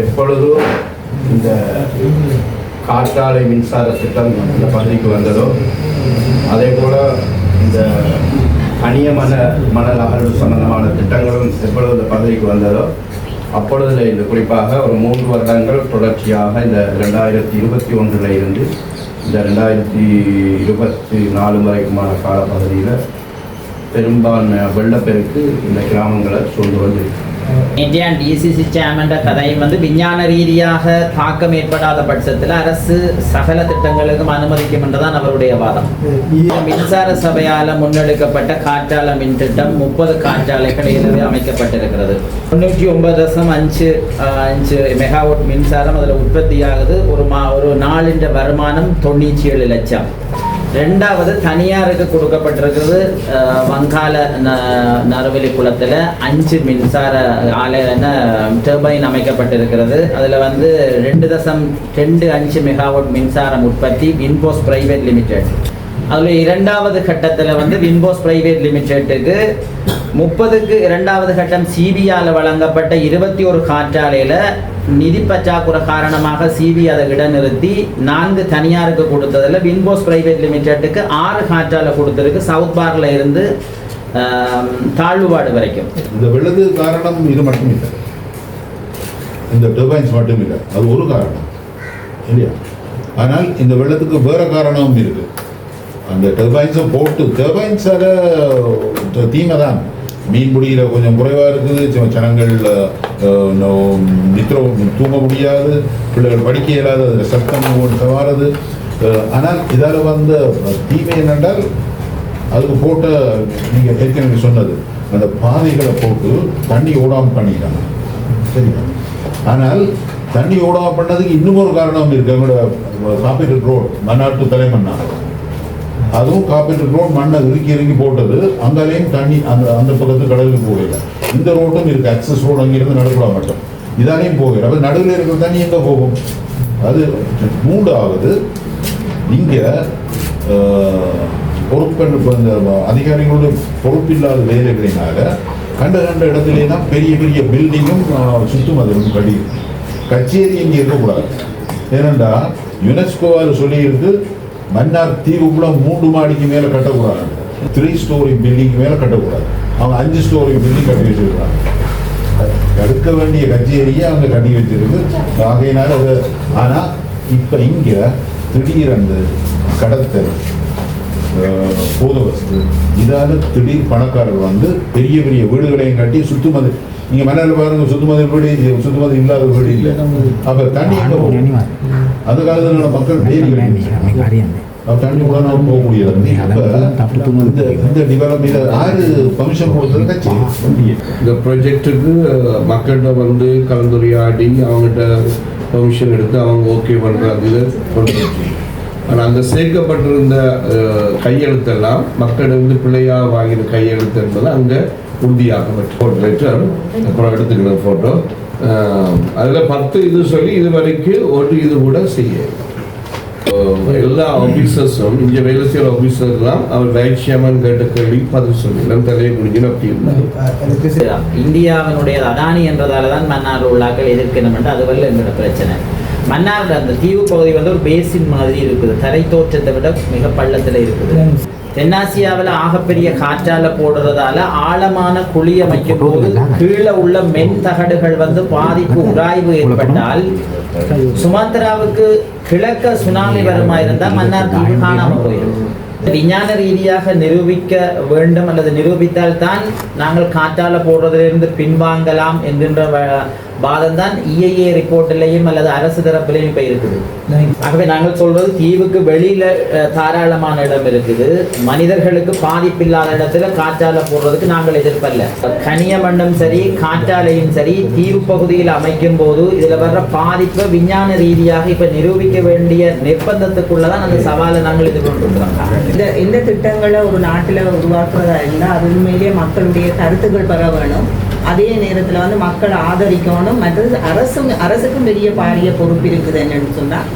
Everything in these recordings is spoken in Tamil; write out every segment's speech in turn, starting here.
எப்பொழுதும் இந்த காற்றாலை மின்சார திட்டம் இந்த பகுதிக்கு வந்ததோ அதே போல இந்த கனியமன மணல் அகழ்வு சம்பந்தமான திட்டங்களும் எப்பொழுது இந்த பகுதிக்கு வந்ததோ அப்பொழுதுல இந்த குறிப்பாக ஒரு மூன்று வருடங்கள் தொடர்ச்சியாக இந்த ரெண்டாயிரத்தி இருபத்தி ஒன்றில் இருந்து இந்த ரெண்டாயிரத்தி இருபத்தி நாலு வரைக்குமான காலப்பகுதியில் பெரும்பான்மை வெள்ளப்பெருக்கு இந்த கிராமங்களை சூழ்ந்து வந்திருக்கு. இந்தியன் டிசிசி சேர்மன்ற கதையும் வந்து விஞ்ஞான ரீதியாக தாக்கம் ஏற்படாத பட்சத்தில் அரசு சகல திட்டங்களுக்கும் அனுமதிக்கும் என்றுதான் அவருடைய வாதம். மின்சார சபையால் முன்னெடுக்கப்பட்ட காற்றாலை மின் திட்டம் முப்பது காற்றாலைகள் ஏற்கனவே அமைக்கப்பட்டிருக்கிறது. தொண்ணூற்றி ஒன்பது தசம் அஞ்சு அஹ், அஞ்சு மெகாவோட் மின்சாரம் அதில் உற்பத்தியாகுது. ஒரு மா ஒரு நாளின் வருமானம் தொண்ணூற்றி ஏழு லட்சம். ரெண்டாவது தனியாருக்கு கொடுக்கப்பட்டிருக்கிறது வங்காள ந- நறுவலி குளத்தில் அஞ்சு மின்சார ஆலை டர்பைன் அமைக்கப்பட்டிருக்கிறது. அதில் வந்து ரெண்டு தசம் ரெண்டு அஞ்சு மெகாவாட் மின்சாரம் உற்பத்தி வின்போஸ் பிரைவேட் லிமிடெட். அதில் இரண்டாவது கட்டத்தில் வந்து வின்போஸ் பிரைவேட் லிமிடெட்டுக்கு முப்பதுக்கு இரண்டாவது கட்டம் சிபிஆல வழங்கப்பட்ட இருபத்தி ஒரு காற்றாலையில் நிதி பற்றாக்குறை காரணமாக சிபி அதை இடைநிறுத்தி நான்கு தனியாருக்கு கொடுத்ததில் வின்போஸ் பிரைவேட் லிமிடெட்டுக்கு ஆறு காற்றால கொடுத்துருக்கு சவுத் பார்ல இருந்து தாழ்வுபாடு வரைக்கும். இந்த விழுது காரணம் இது மட்டும் இல்லை. இந்த டர்பைன்ஸ் மட்டும் இல்லை. அது ஒரு காரணம். இல்லையா? ஆனால் இந்த வெள்ளத்துக்கு வேற காரணமும் இருக்கு. அந்த டர்பைன்ஸை போட்டு டர்பைன்ஸால தீமை தான் மீன் பிடிக்கிற கொஞ்சம் குறைவாக இருக்குது. ஜனங்கள் அஹ், நோ- தூங்க முடியாது பிள்ளைகள் படிக்க இயலாது அதில் சத்தம் சவாரது ஆனால் இதால் வந்த தீமை என்னென்றால் அதுக்கு போட்ட நீங்கள் ஏற்கனவே சொன்னது அந்த பாதைகளை போட்டு தண்ணி ஓடாமல் பண்ணிட்டாங்க. சரிங்களா? ஆனால் தண்ணி ஓடாமல் பண்ணதுக்கு இன்னும் ஒரு காரணம் இருக்கு எங்களோட காப்பீட்டு ரோட் மன்னாட்டு தலைமன்னா அதுவும் காப்பீட்டு ரோடு மண்ணை இறுக்கி இறுக்கி போட்டது அங்கேயும் தண்ணி அந்த அந்த பக்கத்து கடலுக்கு போகல. இந்த ரோட்டும் இருக்கு அக்சஸ் ரோடு அங்கிருந்து நடக்கூட மட்டும். இதாலையும் போகல. அப்போ நடுவில் இருக்கிற தண்ணி எங்கே போகும்? அது மூன்றாவது இங்கே பொறுப்பெண் இப்போ இந்த அதிகாரிகளோட பொறுப்பில்லாத வேலைகளினால கண்ட கண்ட இடத்துலே தான் பெரிய பெரிய பில்டிங்கும் சுத்துமதிலும் கடி கச்சேரி இங்கே இருக்கக்கூடாது. ஏனென்றால் யுனெஸ்கோவால் சொல்லியிருக்கு மன்னார் தீவுக்குள்ள மூன்று மாடிக்கு மேலே கட்டக்கூடாது. த்ரீ ஸ்டோரி பில்டிங் மேலே கட்டக்கூடாது. அவங்க அஞ்சு ஸ்டோரி பில்டிங் கட்டி வச்சிருக்காங்க எடுக்க வேண்டிய கச்சேரியை அவங்க கட்டி வச்சிருக்கு. ஆகையினால அது ஆனால் இப்போ இங்கே திடீரென்று கடத்தல் அஹ், போதவஸ்து இதால திடீர் பணக்காரர் வந்து பெரிய பெரிய வீடுகளையும் கட்டி சுத்துமதி நீங்கள் மன்னர் பாருங்க சுத்துமதி வீடு சுத்துமதி இல்லாத வீடு இல்லை. அப்ப தண்ணி அந்த காலத்துல மக்கள் அப்ப தண்ணி கூட நம்ம போக முடியாது. இந்த இந்த டெவலப்மெண்ட் ஆறு பர்மிஷன் கொடுத்தது கட்சி இந்த ப்ராஜெக்ட்டுக்கு மக்கள்கிட்ட வந்து கலந்துரையாடி அவங்ககிட்ட பெர்மிஷன் எடுத்து அவங்க ஓகே பண்ணுறாங்க இதை ஆனால் அந்த சேர்க்கப்பட்டிருந்த கையெழுத்தெல்லாம் மக்கள் வந்து பிள்ளையாக வாங்கின கையெழுத்து என்பது அங்கே உறுதியாக்கப்பட்ட. ஃபோட்டோ லெட்டர் அப்புறம் எடுத்துக்கிற ஃபோட்டோ அதில் பத்து இது சொல்லி இது வரைக்கும் ஒரு இது கூட செய்ய. எல்லா ஆஃபீஸர்ஸும் இங்கே வேலை செய்கிற ஆஃபீஸர்லாம் அவர் ரைட் ஷேமன் கேட்ட கேள்வி பதில் சொல்லலாம் தலையை குடிக்கணும் அப்படி இந்தியாவினுடைய அதானி என்றதால தான் மன்னார் உள்ளாக்கள் எதிர்க்கணும் அது வரல எங்களோட பிரச்சனை. மன்னார் அந்த தீவு பகுதி வந்து ஒரு பேசின் மாதிரி இருக்குது. தரை தோற்றத்தை விட மிக பள்ளத்தில் இருக்குது. தென்னாசியாவில் ஆகப்பெரிய காற்றால போடுறதால ஆழமான குழி அமைக்கும் போது கீழே உள்ள மென் தகடுகள் வந்து பாதிப்பு உராய்வு ஏற்பட்டால் சுமத்ராவுக்கு கிழக்க சுனாமி வருமா இருந்தால் மன்னார் தீவு காணாமல் போயிடும். விஞ்ஞான ரீதியாக நிரூபிக்க வேண்டும் அல்லது நிரூபித்தால் தான் நாங்கள் காற்றால போடுறதிலிருந்து பின்வாங்கலாம் என்கின்ற வாதம் தான் இஐஏ ரிப்போர்ட்டிலையும் அல்லது அரசு தரப்பிலையும் இப்போ இருக்குது. ஆகவே நாங்கள் சொல்றது தீவுக்கு வெளியில தாராளமான இடம் இருக்குது. மனிதர்களுக்கு பாதிப்பில்லாத இடத்துல காற்றால போடுறதுக்கு நாங்கள் எதிர்ப்பல்ல. கனிய மண்ணும் சரி காற்றாலையும் சரி தீவு பகுதியில் அமைக்கும் போது இதுல வர்ற பாதிப்பை விஞ்ஞான ரீதியாக இப்ப நிரூபிக்க வேண்டிய நிர்பந்தத்துக்குள்ளதான் அந்த சவாலை நாங்கள் எதிர்கொண்டிருக்கிறோம். இந்த இந்த திட்டங்களை ஒரு நாட்டில் உருவாக்குறதா இருந்தால் அது உண்மையிலேயே மக்களுடைய கருத்துக்கள் பெற வேணும். அதே நேரத்தில் வந்து மக்கள் ஆதரிக்கணும் மற்றது அரசும் அரசுக்கும் பெரிய பாரிய பொறுப்பு இருக்குது என்னன்னு சொன்னால்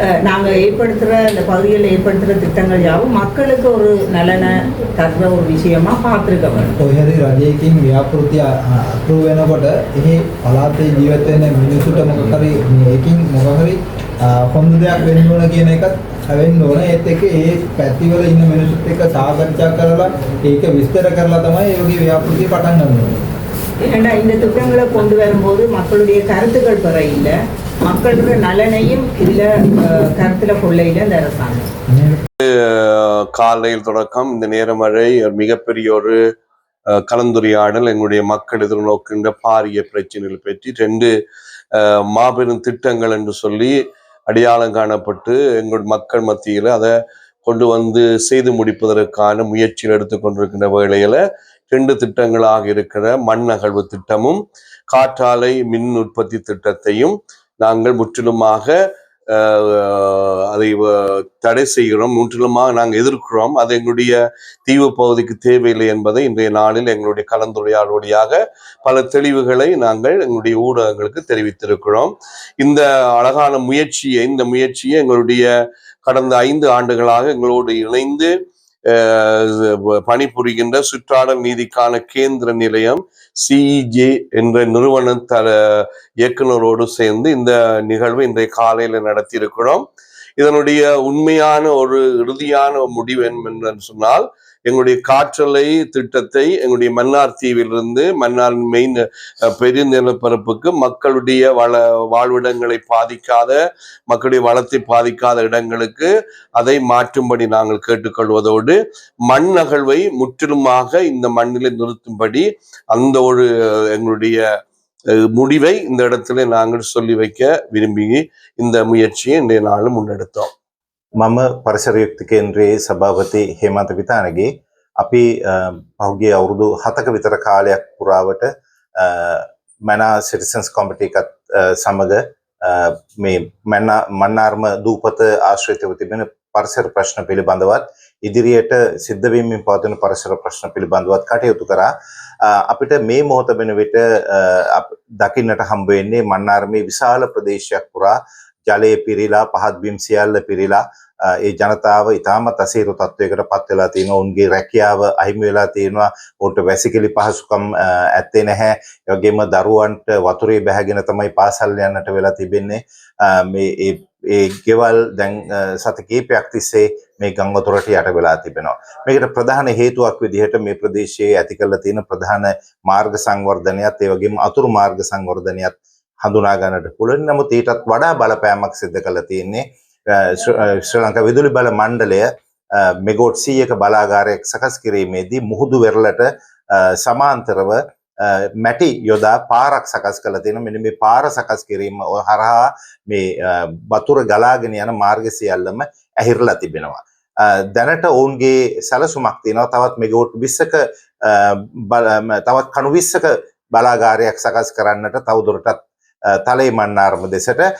அஹ், நாங்க ஏற்படுத்துற இந்த பகுதிகளில் ஏற்படுத்துற திட்டங்கள் யாவும் மக்களுக்கு ஒரு நலனை தர்ற ஒரு விஷயமா பார்த்துருக்க வேணும் කොහරි රජයකින් ව්‍යාපෘති අප්‍රූ වෙනකොට එහි පලාතේ ජීවත් වෙන මිනිසුන්ට මොකක් හරි මේකින් මොකක් හරි අ, හොඳ දෙයක් වෙන්න ඕන කියන එකත් හැවෙන්න ඕන ඒත් එක්ක ඒ පැතිවල ඉන්න මිනිසුත් එක්ක සාකච්ඡා කරලා ඒක විස්තර කරලා තමයි ඒ වගේ ව්‍යාපෘති පටන් ගන්න ඕනේ. ஏன்னா இந்த திட்டங்களை கொண்டு வரும்போது மக்களுடைய கருத்துக்கள் பெற இல்லை? மக்களுடைய நலனையும் இதில் கருத்தில் கொள்ள இல்லை இந்த அரசாங்கம். காலையில் தொடக்கம் இந்த நேரமழை மிகப்பெரிய ஒரு கலந்துரையாடல் எங்களுடைய மக்கள் எதிர்நோக்கின்ற பாரிய பிரச்சனைகள் பற்றி ரெண்டு மாபெரும் திட்டங்கள் என்று சொல்லி அடையாளம் காணப்பட்டு எங்களுடைய மக்கள் மத்தியில் அதை கொண்டு வந்து செய்து முடிப்பதற்கான முயற்சியில் எடுத்துக்கொண்டிருக்கின்ற வேளையில ரெண்டு திட்டங்களாக இருக்கிற மண் அகழ்வு திட்டமும் காற்றாலை மின் உற்பத்தி திட்டத்தையும் நாங்கள் முற்றிலுமாக அதை தடை செய்கிறோம். முற்றிலுமாக நாங்கள் எதிர்க்கிறோம். அது எங்களுடைய தீவு பகுதிக்கு தேவையில்லை என்பதை இன்றைய நாளில் எங்களுடைய கலந்துரையாடல் வழியாக பல தெளிவுகளை நாங்கள் எங்களுடைய ஊடகங்களுக்கு தெரிவித்திருக்கிறோம். இந்த அழகான முயற்சியை இந்த முயற்சியை எங்களுடைய கடந்த ஐந்து ஆண்டுகளாக எங்களோடு இணைந்து பணிபுரிகின்ற சுற்றாடல் நீதிக்கான கேந்திர நிலையம் சிஇஜே என்ற நிறுவன தர இயக்குனரோடு சேர்ந்து இந்த நிகழ்வு இன்றைய காலையில நடத்தியிருக்கிறோம். இதனுடைய உண்மையான ஒரு இறுதியான முடிவு என்னென்று சொன்னால் எங்களுடைய காற்றலை திட்டத்தை எங்களுடைய மன்னார் தீவிலிருந்து மன்னார் மெயின் அஹ், பெரிய நிலப்பரப்புக்கு மக்களுடைய வள வாழ்விடங்களை பாதிக்காத மக்களுடைய வளத்தை பாதிக்காத இடங்களுக்கு அதை மாற்றும்படி நாங்கள் கேட்டுக்கொள்வதோடு மண் அகழ்வை முற்றிலுமாக இந்த மண்ணிலை நிறுத்தும்படி அந்த ஒரு எங்களுடைய முடிவை இந்த இடத்துல நாங்கள் சொல்லி வைக்க விரும்பி இந்த முயற்சியை இன்றைய நாள் முன்னெடுத்தோம் මම පරිසරයුක්ති කේන්ද්‍රයේ සභාපති හේමන්ත විතානගේ අපි අ, පහුගිය අවුරුදු හතක විතර කාලයක් පුරාවට අ, මැනා සිටිසන්ස් කොමිටි එකත් අ, සමග අ, මේ මැන්නා මන්නාර්ම දූපත ආශ්‍රිතව තිබෙන පරිසර ප්‍රශ්න පිළිබඳවත් ඉදිරියට සිද්ධ වෙමින් පවතින පරිසර ප්‍රශ්න පිළිබඳවත් කටයුතු කරා. අ, අපිට මේ මොහොත වෙන විට අ, අප- දකින්නට හම්බ වෙන්නේ මන්නාර්මේ විශාල ප්‍රදේශයක් පුරා ජලය පිරීලා පහත් බිම් සියල්ල පිරීලා අ, ඒ ජනතාව ඉතාමත් අසීරු තත්ත්වයකට පත් වෙලා තියෙනවා. උන්ගේ රැකියාව අහිමි වෙලා තියෙනවා. උන්ට වැසිකිලි පහසුකම් අ, ඇත්තේ නැහැ. ඒ වගේම දරුවන්ට වතුරේ බැහැගෙන තමයි පාසල් යන්නට වෙලා තිබෙන්නේ. අ, මේ ඒ ඒ ගෙවල් දැන් අ, සති කීපයක් තිස්සේ මේ ගම් වතුරට යට වෙලා තිබෙනවා. මේකට ප්‍රධාන හේතුවක් විදිහට මේ ප්‍රදේශයේ ඇති කරලා තියෙන ප්‍රධාන මාර්ග සංවර්ධනයත් ඒ වගේම අතුරු මාර්ග සංවර්ධනයත් හඳුනා ගන්නට පුළුවන්. නමුත් ඊටත් වඩා බලපෑමක් සිද්ධ කරලා තියෙන්නේ අ, ශ්‍ර- අ, ශ්‍රී ලංකා විදුලි බල මණ්ඩලය අ, මෙගෝට් 100ක බලාගාරයක් සකස් කිරීමේදී මුහුදු වෙරළට අ, සමාන්තරව අ, මැටි යොදා පාරක් සකස් කරලා තියෙනවා. මෙන්න මේ පාර සකස් කිරීම හරහා මේ අ, වතුර ගලාගෙන යන මාර්ග සියල්ලම ඇහිරලා තිබෙනවා. අ, දැනට ඔවුන්ගේ සැලසුමක් තියෙනවා. තවත් මෙගෝට් 20ක අ, බල- ම- තවත් කණු 20ක බලාගාරයක් සකස් කරන්නට තවදුරටත් අ, තලේ මන්නාරම දෙසට අ,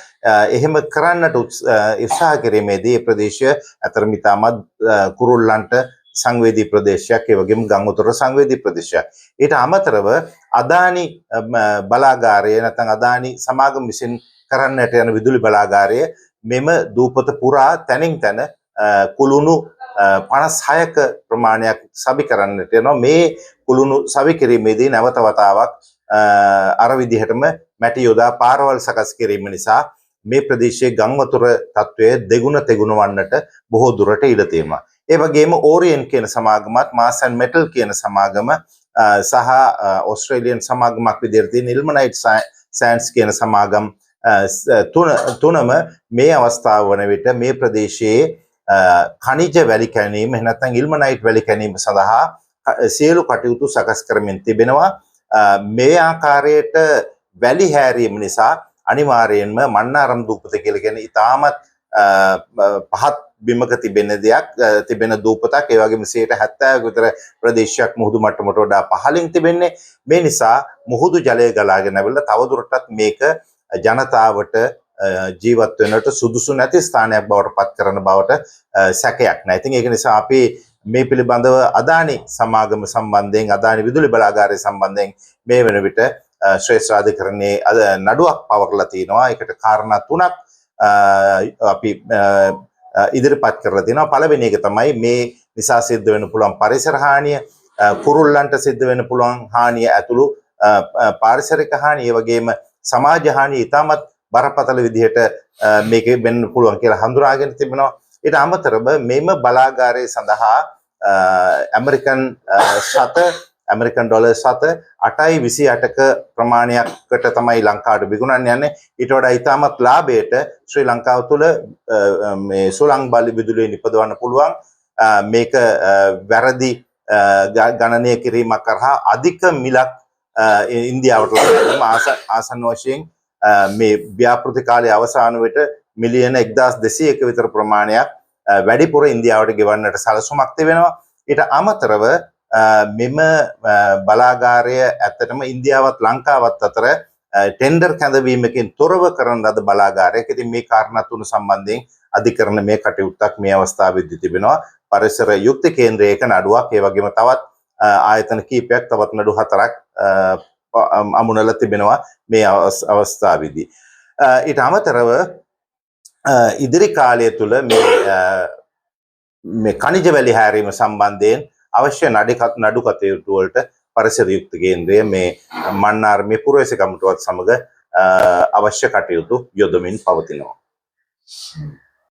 එහෙම කරන්නට උත්ස- අ, උත්සාහ කිරීමේදී ඒ ප්‍රදේශය අතරම ඉතාමත් අ, කුරුල්ලන්ට සංවේදී ප්‍රදේශයක් ඒ වගේම ගංගුතොර සංවේදී ප්‍රදේශයක්. ඊට අමතරව අදානි අ, ම- බලාගාරය නැත්නම් අදානි සමාගම විසින් කරන්නට යන විදුලි බලාගාරය මෙම දූපත පුරා තැනින් තැන අ, කුළුණු අ, 56ක ප්‍රමාණයක් සවි කරන්නට යනවා. මේ කුළුණු සවි කිරීමේදී නැවත වතාවක් අ, අර විදිහටම මැටි යොදා පාරවල් සකස් කිරීම නිසා මේ ප්‍රදේශයේ ගම් වතුර තත්වය දෙගුණ තෙගුණ වන්නට බොහෝ දුරට ඉඩ තියෙනවා. ඒ වගේම ඕරියන් කියන සමාගමත් මාස් ඇන් මෙටල් කියන සමාගම අ, සහ අ, ඕස්ට්‍රේලියන් සමාගමක් විදිහට තියෙන ඉල්මනයිට් සෑන්ඩ්ස් කියන සමාගම් අ, ස- තුන තුනම මේ අවස්ථාව වන විට මේ ප්‍රදේශයේ අ, ಖನಿජ වැලි කැණීම එහෙම නැත්නම් ඉල්මනයිට් වැලි කැණීම සඳහා අ, සියලු කටයුතු සකස් කරමින් තිබෙනවා. අ, මේ ආකාරයට වැලි හැරීම නිසා අනිවාර්යයෙන්ම මන්නාරම් දූපත කියලා කියන ඉතාමත් අ, පහත් බිමක තිබෙන දෙයක් අ, තිබෙන දූපතක් ඒ වගේම 70ක විතර ප්‍රදේශයක් මුහුදු මට්ටමට වඩා පහළින් තිබෙන්නේ මේ නිසා මුහුදු ජලය ගලාගෙන ඇවිල්ලා තවදුරටත් මේක ජනතාවට අ, ජීවත් වෙන්නට සුදුසු නැති ස්ථානයක් බවට පත් කරන බවට අ, සැකයක් නැහැ. ඉතින් ඒක නිසා අපි මේ පිළිබඳව අදානි සමාගම සම්බන්ධයෙන් අදානි විදුලි බලාගාරය සම්බන්ධයෙන් මේ වෙන විට අ, ශ්‍රේෂ්ඨ අධිකරණයේ අද නඩුවක් පවරලා තිනවා. ඒකට කාරණා තුනක් අපි අ, අ, ඉදිරිපත් කරලා තියෙනවා පළවෙනි එක තමයි මේ නිසා සිද්ධ වෙන්න පුළුවන් පරිසර හානිය අ, කුරුල්ලන්ට සිද්ධ වෙන්න පුළුවන් හානිය ඇතුළු අ, අ, පාරිසරික හානිය. ඒ වගේම සමාජ හානිය ඉතාමත් බරපතල විදිහට අ, මේකේ වෙන්න පුළුවන් කියලා හඳුනාගෙන තිබෙනවා. ඊට අමතරව මෙම බලාගාරය සඳහා අ, ඇමරිකන් අ, ශත ඇමරිකන් ඩොලර් සත අටයි විසි අටක ප්‍රමාණයක්කට තමයි ලංකාවට විගුණන් යන්නේ. ඊට වඩා ඉතාමත් ලාභයට ශ්‍රී ලංකාව තුළ අ, අ, මේ සුළං බලි විදුලිය නිපදවන්න පුළුවන්. අ, මේක අ, වැරදි අ, ග- ගණනය කිරීමක් කරහා අධික මිලක් අ, ඉන්දියාවට ලබාදීම ආස ආසන්න වශයෙන් අ, මේ ව්‍යාපෘති කාලය අවසාන වෙට මිලියන එක්දස් දෙසීයක විතර ප්‍රමාණයක් අ, වැඩිපුර ඉන්දියාවට ගෙවන්නට සලසුමක් තිබෙනවා. ඊට අමතරව අ, මෙම අ, බලාගාරය ඇත්තටම ඉන්දියාවත් ලංකාවත් අතර ටෙන්ඩර් කැඳවීමකින් තොරව කරන ලද බලාගාරයක්. ඉතින් මේ කාරණා තුන සම්බන්ධයෙන් අධිකරණ මේ කටයුත්තක් මේ අවස්ථාවේදී තිබෙනවා. පරිසර යුක්ති කේන්ද්‍රයක නඩුවක් ඒ වගේම තවත් අ, ආයතන කීපයක් තවත් නඩු හතරක් අ, ප- අම්- අමුණලා තිබෙනවා මේ අවස්- අවස්ථාවේදී. අ, ඊට අමතරව අ, ඉදිරි කාලය තුළ මේ අ, මේ කනිජ වැලි හැරීම සම්බන්ධයෙන් අවශ්‍ය නඩිකත් නඩු කටයුතු වලට පරිසර යුක්ත කේන්ද්‍රය මේ මන්නාර්මේ පුරවැසි කමිටුවත් සමග අ, අවශ්‍ය කටයුතු යොදමින් පවතිනවා.